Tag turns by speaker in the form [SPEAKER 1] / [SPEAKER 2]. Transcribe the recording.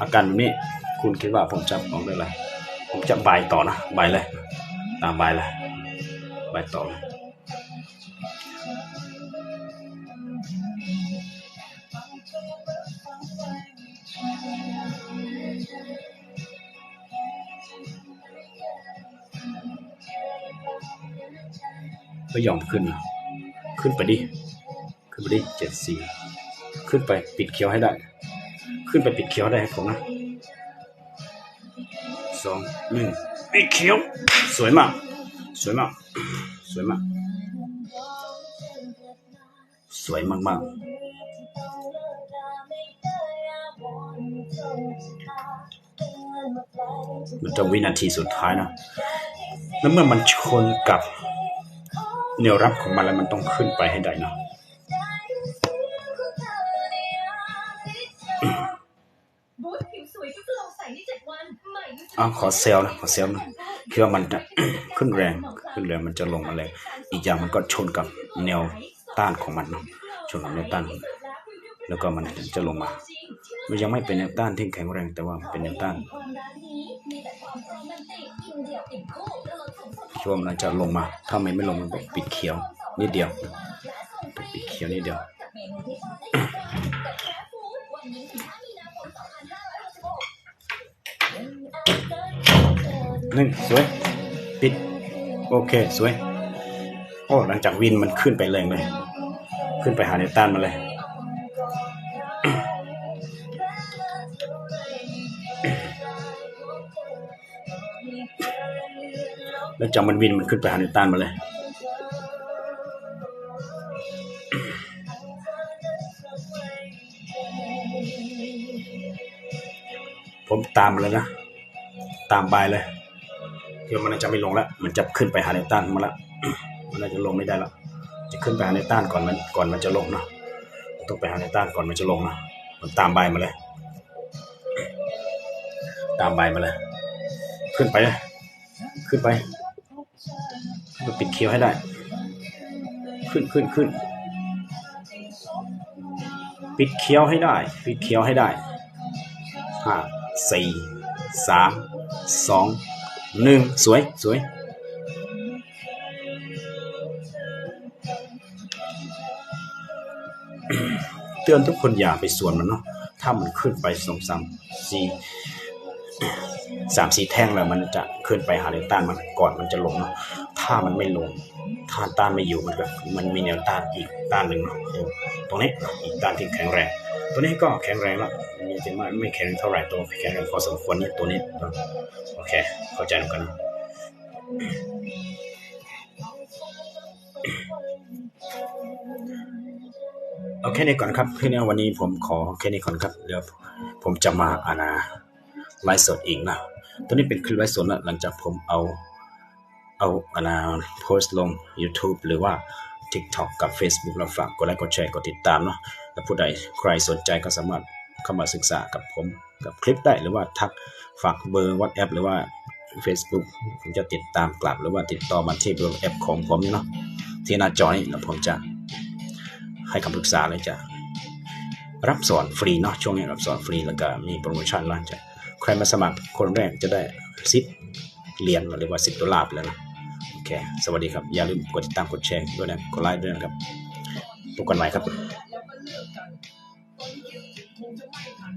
[SPEAKER 1] อาการแบบนี้คุณคิดว่าผมจะออกได้ไรผมจะบายต่อนะบายเลยตามบายเลยบายต่อเลยไม่ยอมขึ้นนะขึ้นไปดิ ขึ้นไปดิเจ็ดสี่ ขึ้นไปปิดเขียวให้ได้ ขึ้นไปปิดเขียวให้ได้ให้ผมนะสองหนึ่งปิดเขียว สวยมาก สวยมาก สวยมาก สวยมากมากๆมันจะวินาทีสุดท้ายนะ แล้วเมื่อมันชนกับแนวรับของมันแล้วมันต้องขึ้นไปให้ได้นะ
[SPEAKER 2] บูทผิวสวยทุกลองใส่ในเจ็ดวันใหม่
[SPEAKER 1] อ้าวขอเซลล์นะขอเซลล์นะคิดว่ามันจะขึ้นแรงขึ้นแรงมันจะลงมาแรงอีกอย่างมันก็ชนกับแนวต้านของมันเนาะชนกับแนวต้าน แล้วก็มันจะลงมา มันยังไม่เป็นแนวต้านที่แข็งแรงแต่ว่ามันเป็นแนวต้านคิดว่ามันจะลงมา ถ้ามันไม่ลงมันก็ปิดเขียวนิดเดียวปิดเขียวนิดเดียว หนึ่งสวย ปิด โอเค สวย โอ้ หลังจากวินมันขึ้นไปแรงเลย ขึ้นไปหาในต้านมาเลย แล้วจากมันวินมันขึ้นไปหาในต้านมาเลย ผมตามมาเลยนะ ตามบายเลยคือมันจะไม่ลงแล้ว มันจะขึ้นไปหาในต้านมาแล้วมันน่าจะลงไม่ได้แล้วจะขึ้นไปหาในต้านก่อนมันก่อนมันจะลงเนาะต้องไปหาในต้านก่อนมันจะลงนะมันตามบมาเลย ตามบมาเลย ขึ้นไปเลยขึ้นไปขึ้นไปปิดเคียวให้ได้ ขึ้นขึ้นขึ้น ปิดเคียวให้ได้ ปิดเคียวให้ได้ห้า สี่สามสองหนึ่งสวย สวยเตือนทุกคนอย่าไปส่วนมันเนาะถ้ามันขึ้นไปสองสามสี่สามสี่แท่งแล้วมันจะขึ้นไปหาแนวต้านมันก่อนมันจะลงเนาะถ้ามันไม่ลงถ้าต้านไม่อยู่มันก็มันมีแนวต้านอีกต้านหนึ่งเนาะตรงนี้อีกต้านที่แข็งแรง ตัวนี้ก็แข็งแรงแล้วมีแต่ไม่ไม่แข็งเท่าไหร่ตัวแข็งแรงพอสมควรนี่ตัวนี้นะโอเค เข้าใจกันนะเอาแค่นี้ก่อนครับแค่นี้วันนี้ผมขอแค่นี้ก่อนครับเดี๋ยวผมจะมาอานาไลฟ์สดอีกนะตัวนี้เป็นคลิปไลฟ์สดแล้วหลังจากผมเอาเอาอานาโพสต์ลง YouTube หรือว่า TikTok กับ Facebook แล้วฝากกดไลค์กดแชร์กดติดตามเนาะ ผู้ใดใครสนใจก็สามารถเข้ามาศึกษากับผมกับคลิปได้หรือว่าทักฝากเบอร์ WhatsApp หรือว่า Facebook ผมจะติดตามกลับหรือว่าติดต่อมาที่เบอร์แอปของผมนี่เนาะที่หน้าจอนี้แล้วผมจะให้คำปรึกษาเลยจะรับสอนฟรีเนาะช่วงนี้รับสอนฟรีแล้วก็มีโปรโมชั่นแล้วจะใครมาสมัครคนแรกจะได้ซิปเหรียญหรือว่าสิบดอลลาร์ไปแล้วนะโอเค สวัสดีครับ อย่าลืมกดติดตามกดแชร์ด้วยนะกดไลค์ด้วยนะครับพบกันใหม่ครับ
[SPEAKER 2] ก็เลือกกันคนคิวคงจะไม่ทัน